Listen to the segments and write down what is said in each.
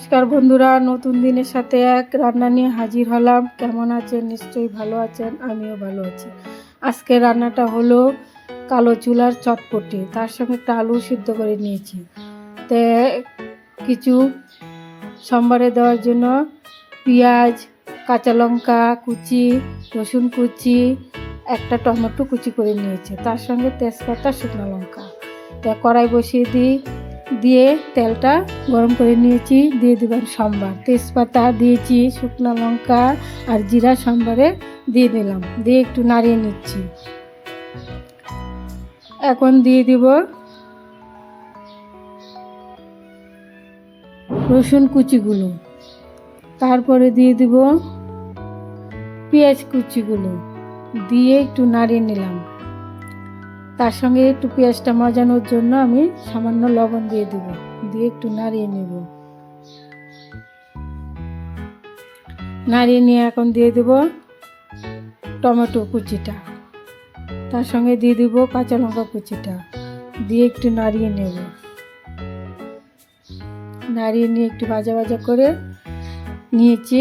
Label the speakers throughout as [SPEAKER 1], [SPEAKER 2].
[SPEAKER 1] নমস্কার বন্ধুরা, নতুন দিনের সাথে এক রান্না নিয়ে হাজির হলাম। কেমন আছেন? নিশ্চয়ই ভালো আছেন, আমিও ভালো আছি। আজকে রান্নাটা হলো কালো চুলার চটপটি। তার সঙ্গে একটা আলু সিদ্ধ করে নিয়েছি। তে কিছু সম্বারে দেওয়ার জন্য পেঁয়াজ, কাঁচা লঙ্কা কুচি, রসুন কুচি, একটা টমেটো কুচি করে নিয়েছি। তার সঙ্গে তেজপাতা, শুকনো লঙ্কা। তা কড়াই বসিয়ে দিই। দিয়ে তেলটা গরম করে নিয়েছি, দিয়ে দেবেন সম্বার। তেজপাতা দিয়েছি, শুকনো লঙ্কা আর জিরা সম্বারে দিয়ে দিলাম, দিয়ে একটু নাড়িয়ে নিচ্ছি। এখন দিয়ে দিব রসুন কুচিগুলো। তারপরে দিয়ে দিব পেঁয়াজ কুচিগুলো, দিয়ে একটু নাড়িয়ে নিলাম। তার সঙ্গে একটু পেঁয়াজটা মাজানোর জন্য আমি সামান্য লবণ দিয়ে দেব। দিয়ে একটু নাড়িয়ে নেব। নাড়িয়ে নিয়ে এখন দিয়ে দেব টমেটো কুচিটা। তার সঙ্গে দিয়ে দিব কাঁচা লঙ্কা কুচিটা। দিয়ে একটু নাড়িয়ে নেব। নাড়িয়ে নিয়ে একটু ভাজা ভাজা করে নিয়েছি।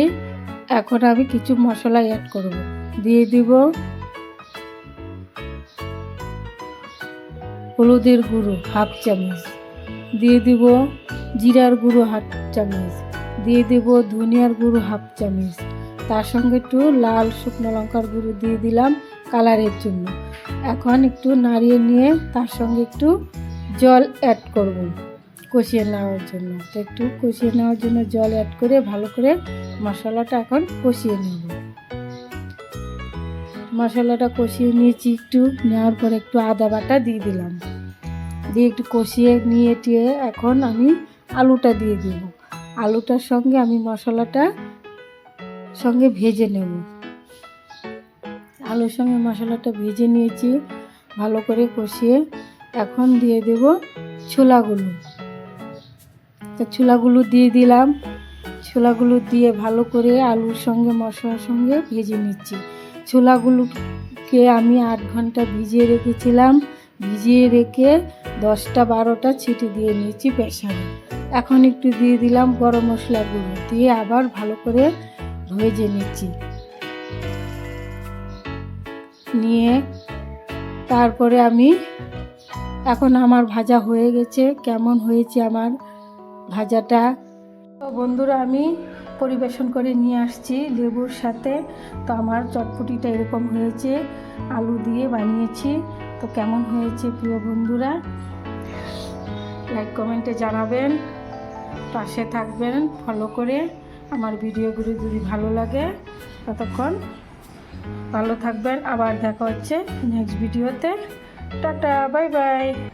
[SPEAKER 1] এখন আমি কিছু মশলা অ্যাড করব। দিয়ে দিব হলুদের গুঁড়ো হাফ চামচ। দিয়ে দিব জিরার গুঁড়ো হাফ চামচ। দিয়ে দেব ধনিয়ার গুঁড়ো হাফ চামচ। তার সঙ্গে একটু লাল শুকনো লঙ্কার গুঁড়ো দিয়ে দিলাম কালারের জন্য। এখন একটু নাড়িয়ে নিয়ে তার সঙ্গে একটু জল অ্যাড করব কষিয়ে নেওয়ার জন্য। তো একটু কষিয়ে নেওয়ার জন্য জল অ্যাড করে ভালো করে মশলাটা এখন কষিয়ে নেব। মশলাটা কষিয়ে নিয়েছি একটু, নেওয়ার পর একটু আদা বাটা দিয়ে দিলাম। দিয়ে একটু কষিয়ে নিয়ে টিয়ে এখন আমি আলুটা দিয়ে দেব। আলুটার সঙ্গে আমি মশলাটা সঙ্গে ভেজে নেব। আলুর সঙ্গে মশলাটা ভেজে নিয়েছি, ভালো করে কষিয়ে এখন দিয়ে দেব ছোলাগুলো। তো ছোলাগুলো দিয়ে দিলাম। ছোলাগুলো দিয়ে ভালো করে আলুর সঙ্গে, মশলার সঙ্গে ভেজে নিচ্ছি। ছোলাগুলোকে আমি আট ঘণ্টা ভিজিয়ে রেখেছিলাম। ভিজিয়ে রেখে দশটা বারোটা ছিটি দিয়ে নিয়েছি প্রেশারে। এখন একটু দিয়ে দিলাম গরম মশলাগুলো, দিয়ে আবার ভালো করে ভেজে নিচ্ছি। নিয়ে তারপরে আমি, এখন আমার ভাজা হয়ে গেছে, কেমন হয়েছে আমার ভাজাটা? বন্ধুরা, আমি পরিবেশন করে নিয়ে আসছি লেবুর সাথে। তো আমার চটপটিটা এরকম হয়েছে, আলু দিয়ে বানিয়েছি। তো কেমন হয়েছে প্রিয় বন্ধুরা? লাইক কমেন্টে জানাবেন। পাশে থাকবেন ফলো করে আমার ভিডিওগুলি যদি ভালো লাগে। ততক্ষণ ভালো থাকবেন। আবার দেখা হচ্ছে নেক্সট ভিডিওতে টাটা বাই বাই